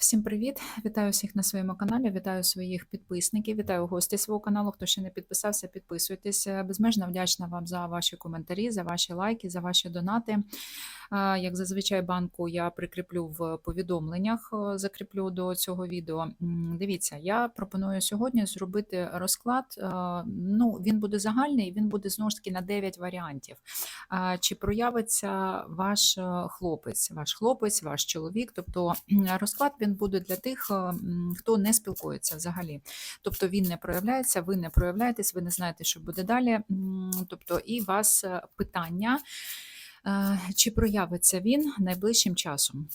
Всім привіт! Вітаю всіх на своєму каналі, вітаю своїх підписників, вітаю гостей свого каналу. Хто ще не підписався, підписуйтесь. Е, Безмежно вдячна вам за ваші коментарі, за ваші лайки, за ваші донати. Як зазвичай банку я прикріплю в повідомленнях, е, закріплю до цього відео. Дивіться, я пропоную сьогодні зробити розклад. е, Ну, він буде загальний, він буде знову ж таки на 9 варіантів. Чи проявиться ваш е, хлопець, ваш хлопець, ваш чоловік? Тобто розклад він буде для тих, е, хто не спілкується взагалі. Тобто він не проявляється, ви не проявляєтесь, ви не знаєте, що буде далі. Тобто, і вас е, питання, е, чи проявиться він найближчим часом.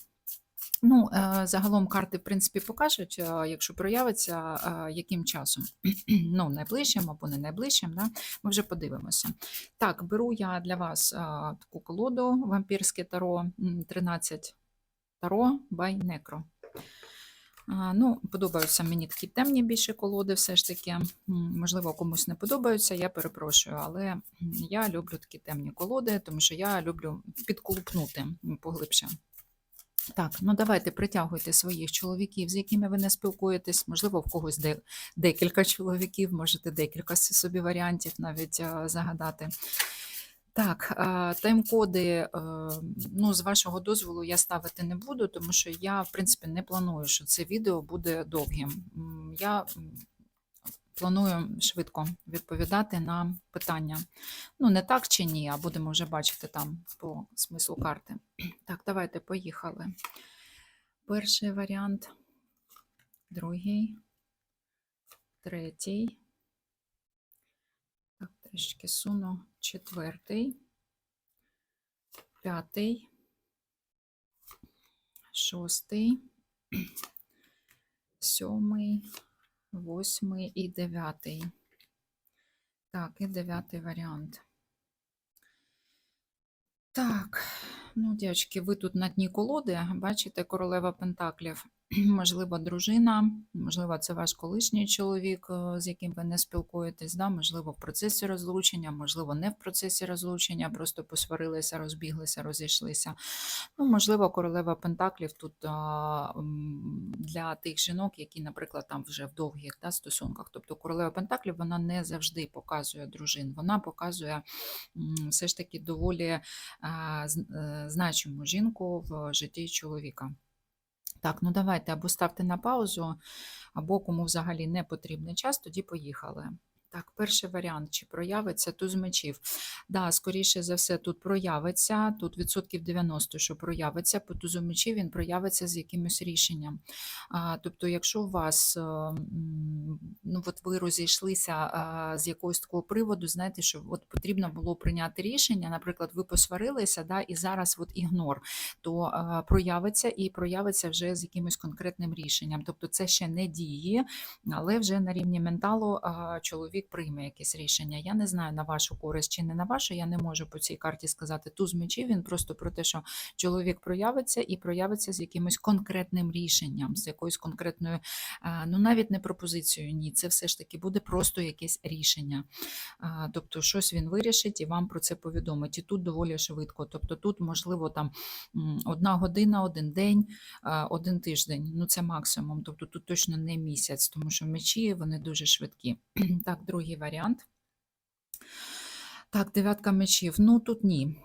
Ну, загалом карти, в принципі, покажуть, якщо проявиться, яким часом. Ну, найближчим або не найближчим, да? ми вже подивимося. Так, беру я для вас таку колоду вампірське таро 13 таро by Necro. Ну, подобаються мені такі темні більше колоди, все ж таки. Можливо, комусь не подобаються, я перепрошую, але я люблю такі темні колоди, тому що я люблю підколупнути поглибше. Так, ну давайте притягуйте своїх чоловіків, з якими ви не спілкуєтесь. Можливо, в когось де, декілька чоловіків, можете декілька собі варіантів навіть загадати. Так, тайм-коди, ну, з вашого дозволу, я ставити не буду, тому що я, в принципі, не планую, що це відео буде довгим. Я планую швидко відповідати на питання. Ну, не так чи ні, а будемо вже бачити там по смислу карти. Так, давайте поїхали. Перший варіант, другий, третій. Трішки суну. Четвертий, п'ятий, шостий, сьомий, восьмий і дев'ятий. Так, і дев'ятий варіант. Так, ну, дівчатки, ви тут на дні колоди, бачите, королева Пентаклів. Можливо, дружина, можливо, це ваш колишній чоловік, е, з яким ви не спілкуєтесь, да? можливо, в процесі розлучення, можливо, не в процесі розлучення, просто посварилися, розбіглися, розійшлися. Ну, можливо, королева Пентаклів тут для тих жінок, які, наприклад, там вже в довгих да, стосунках. Тобто королева Пентаклів вона не завжди показує дружин, вона показує все ж таки доволі е, значиму жінку в житті чоловіка. Так, ну давайте або ставте на паузу, або кому взагалі не потрібний час, тоді поїхали. Так, перший варіант, чи проявиться туз мечів. Да, скоріше за все, тут проявиться, тут відсотків 90, що проявиться, по тузу мечів він проявиться з якимось рішенням. А, тобто, якщо у вас, е, ну от ви розійшлися а, з якогось такого приводу, знаєте, що от потрібно було прийняти рішення, наприклад, ви посварилися, да, і зараз от ігнор, то а, проявиться і проявиться вже з якимось конкретним рішенням. Тобто це ще не дії, але вже на рівні менталу а, чоловік прийме якесь рішення. Я не знаю на вашу користь чи не на вашу. Я не можу по цій карті сказати туз мечів. Він просто про те, що чоловік проявиться і проявиться з якимось конкретним рішенням, з якоюсь конкретною, ну навіть не пропозицією. Ні, це все ж таки буде просто якесь рішення. Тобто, щось він вирішить і вам про це повідомить. І тут доволі швидко. Тобто, тут можливо там одна година, один день, один тиждень. Ну це максимум. Тобто тут точно не місяць, тому що мечі вони дуже швидкі. Так, другий варіант. Так, дев'ятка мечів. Ну тут ні.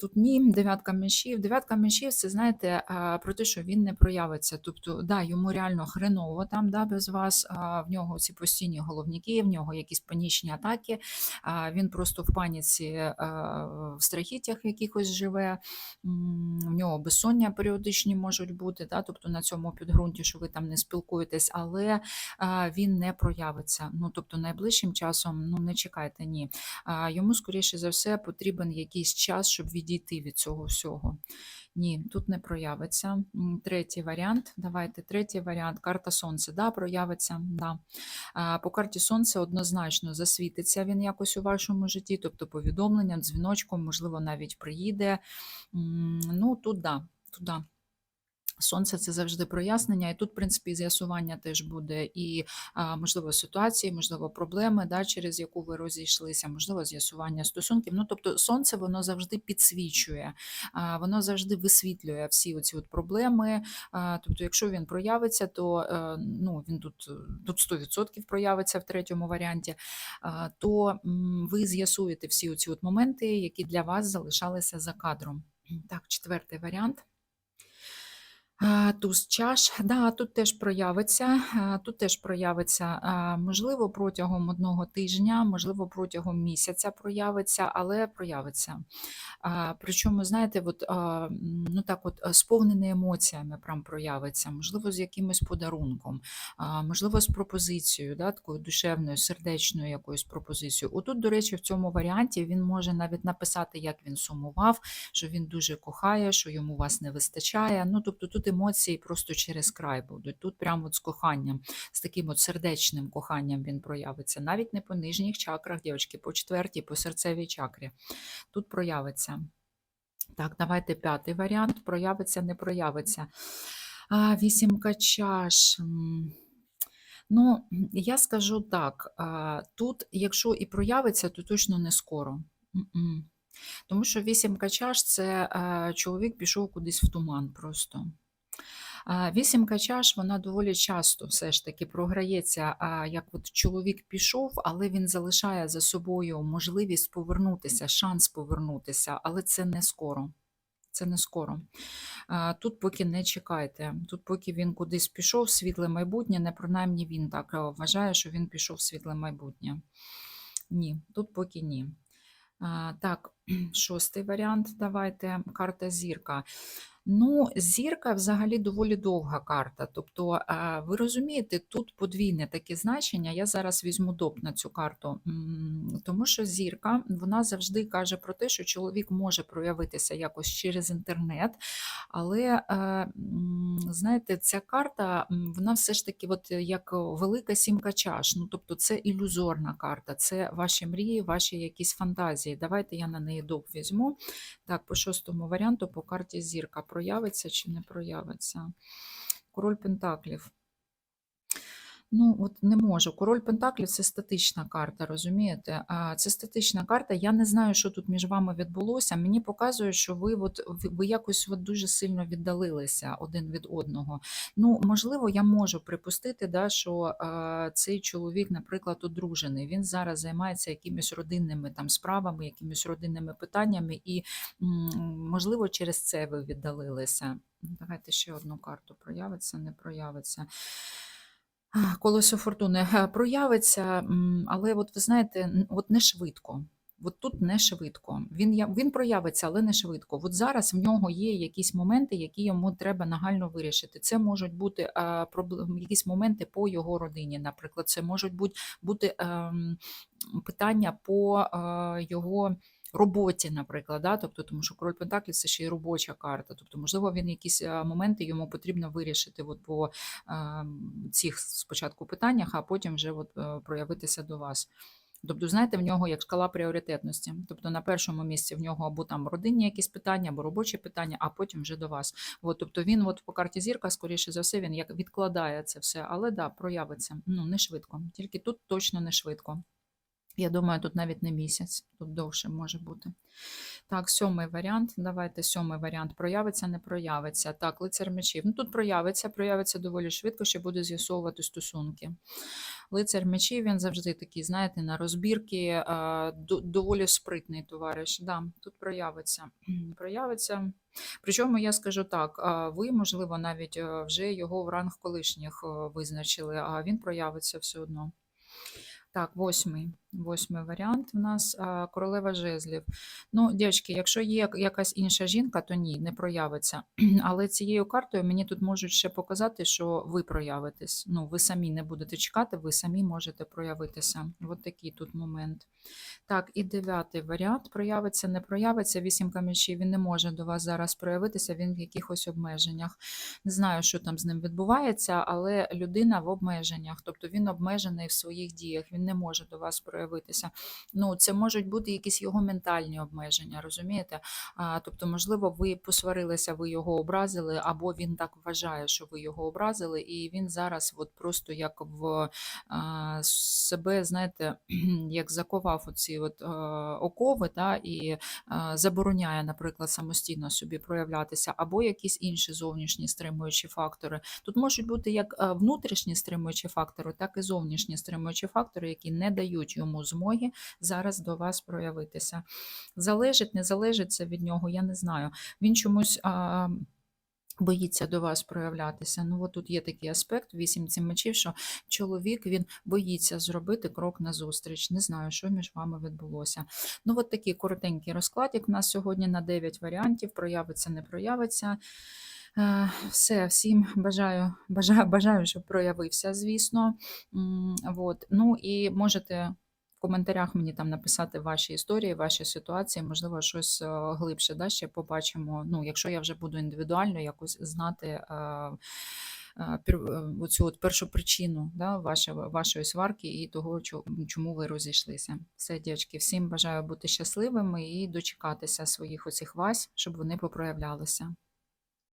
Тут ні, дев'ятка мечів. Дев'ятка мечів це знаєте про те, що він не проявиться. Тобто, да, йому реально хреново там, да, без вас. В нього ці постійні головники, в нього якісь панічні атаки. Він просто в паніці, в страхіттях якихось живе. В нього безсоння періодичні можуть бути, да, тобто на цьому підґрунті, що ви там не спілкуєтесь, але він не проявиться. Ну, тобто найближчим часом ну, не чекайте, ні. Йому, скоріше за все, потрібен якийсь час, щоб відійти від цього всього. Ні, тут не проявиться. Третій варіант. Давайте третій варіант. Карта Сонця. Да, проявиться. Да. По карті Сонця однозначно засвітиться він якось у вашому житті, тобто повідомленням, дзвіночком, можливо, навіть приїде. Ну, тут да, тут да. Сонце це завжди прояснення, і тут, в принципі, з'ясування теж буде, і можливо ситуації, можливо, проблеми, да, через яку ви розійшлися, можливо, з'ясування стосунків. Ну, тобто, сонце воно завжди підсвічує, воно завжди висвітлює всі оці от проблеми. Тобто, якщо він проявиться, то е, ну, він тут, е, тут 100% проявиться в третьому варіанті, то ви з'ясуєте всі оці от моменти, які для вас залишалися за кадром. Так, четвертий варіант. Туз чаш, да, тут теж проявиться, тут теж проявиться, можливо, протягом одного тижня, можливо, протягом місяця проявиться, але проявиться. Причому, знаєте, от, ну так от а, сповнений емоціями прям проявиться, можливо, з якимось подарунком, можливо, з пропозицією, да, такою душевною, сердечною якоюсь пропозицією. Отут, до речі, в цьому варіанті він може навіть написати, як він сумував, що він дуже кохає, що йому вас не вистачає. Ну, тобто тут емоції просто через край будуть. Тут прямо от з коханням, з таким от сердечним коханням він проявиться. Навіть не по нижніх чакрах, дівчатки, по четвертій, по серцевій чакрі. Тут проявиться. Так, давайте п'ятий варіант. Проявиться, не проявиться. А, Вісімка чаш. Ну, я скажу так: тут, якщо і проявиться, то точно не скоро. Тому що вісімка чаш це чоловік пішов кудись в туман просто. Вісімка чаш, вона доволі часто все ж таки програється, як от чоловік пішов, але він залишає за собою можливість повернутися, шанс повернутися, але це не скоро. Це не скоро. Тут поки не чекайте. Тут, поки він кудись пішов, світле майбутнє, не принаймні він так е, вважає, що він пішов в світле майбутнє. Ні, тут поки ні. Так, шостий варіант. Давайте карта зірка. Ну, зірка взагалі доволі довга карта. Тобто, ви розумієте, тут подвійне таке значення. Я зараз візьму доп на цю карту, тому що зірка вона завжди каже про те, що чоловік може проявитися якось через інтернет, але знаєте, ця карта вона все ж таки, от як велика сімка чаш. Ну, тобто, це ілюзорна карта, це ваші мрії, ваші якісь фантазії. Давайте я на неї доп візьму. Так, по шостому варіанту по карті зірка проявиться чи не проявиться. Король Пентаклів. Ну, от не можу. Король Пентаклів це статична карта, розумієте? Це статична карта. Я не знаю, що тут між вами відбулося. Мені показує, що ви от, ви- якось от дуже сильно віддалилися один від одного. Ну, можливо, я можу припустити, да, що е, цей чоловік, наприклад, одружений. Він зараз займається якимись родинними там справами, якимись родинними питаннями, і можливо, через це ви віддалилися. Давайте ще одну карту проявиться, не проявиться. А, Колесо фортуни е, проявиться, але от ви знаєте, от не швидко. От тут не швидко. Він, він проявиться, але не швидко. От зараз в нього є якісь моменти, які йому треба нагально вирішити. Це можуть бути а, проблем, якісь моменти по його родині, наприклад. Це можуть бути, бути ем, питання по е, його роботі, наприклад. Да? Тобто, тому що король Пентаклів це ще й робоча карта. Тобто, можливо, він якісь е, моменти йому потрібно вирішити от по ем, цих спочатку питаннях, а потім вже от, е, проявитися до вас. Тобто, знаєте, в нього як шкала пріоритетності. Тобто на першому місці в нього або там родинні якісь питання, або робочі питання, а потім вже до вас. От, тобто він от по карті зірка, скоріше за все, він як відкладає це все, але да, проявиться. Ну, не швидко. Тільки тут точно не швидко. Я думаю, тут навіть не місяць, тут довше може бути. Так, сьомий варіант. Давайте сьомий варіант. Проявиться, не проявиться. Так, лицар мечів. Ну тут проявиться, проявиться доволі швидко, ще буде з'ясовувати стосунки. Лицар мечів, він завжди такий, знаєте, на розбірки, доволі спритний товариш. Да, тут проявиться. проявиться. Причому я скажу так: ви, можливо, навіть е, вже його в ранг колишніх е, визначили, а він проявиться все одно. Так, восьмий. Восьмий варіант у нас королева жезлів. Ну, дівчатки, якщо є якась інша жінка, то ні, не проявиться. Але цією картою мені тут можуть ще показати, що ви проявитесь. Ну, ви самі не будете чекати, ви самі можете проявитися. От такий тут момент. Так, і дев'ятий варіант проявиться, не проявиться. Вісімка мечів, він не може до вас зараз проявитися, він в якихось обмеженнях. Не знаю, що там з ним відбувається, але людина в обмеженнях, тобто він обмежений в своїх діях, він не може до вас проявитися. Проявитися. Ну, це можуть бути якісь його ментальні обмеження, розумієте? А, тобто, можливо, ви посварилися, ви його образили, або він так вважає, що ви його образили, і він зараз от просто як в а, себе, знаєте, як заковав оці от, е, окови, та, і е, забороняє, наприклад, самостійно собі проявлятися, або якісь інші зовнішні стримуючі фактори. Тут можуть бути як е, внутрішні стримуючі фактори, так і зовнішні стримуючі фактори, які не дають йому змоги зараз до вас проявитися. Залежить, не залежить це від нього, я не знаю. Він чомусь. А, Боїться до вас проявлятися. Ну, от тут є такий аспект, вісімці мечів, що чоловік він боїться зробити крок назустріч. Не знаю, що між вами відбулося. Ну, от такий коротенький розкладик. У нас сьогодні на 9 варіантів. Проявиться, не проявиться. Е, Все, всім бажаю, бажаю, бажаю, щоб проявився, звісно. От. Ну і можете в коментарях мені там написати ваші історії, ваші ситуації, можливо, щось е, глибше да, ще побачимо. Ну, якщо я вже буду індивідуально якось знати. е, е, Оцю от першу причину да, вашої, вашої сварки і того, чому ви розійшлися. Все, дівчатки, всім бажаю бути щасливими і дочекатися своїх оцих вась, щоб вони попроявлялися.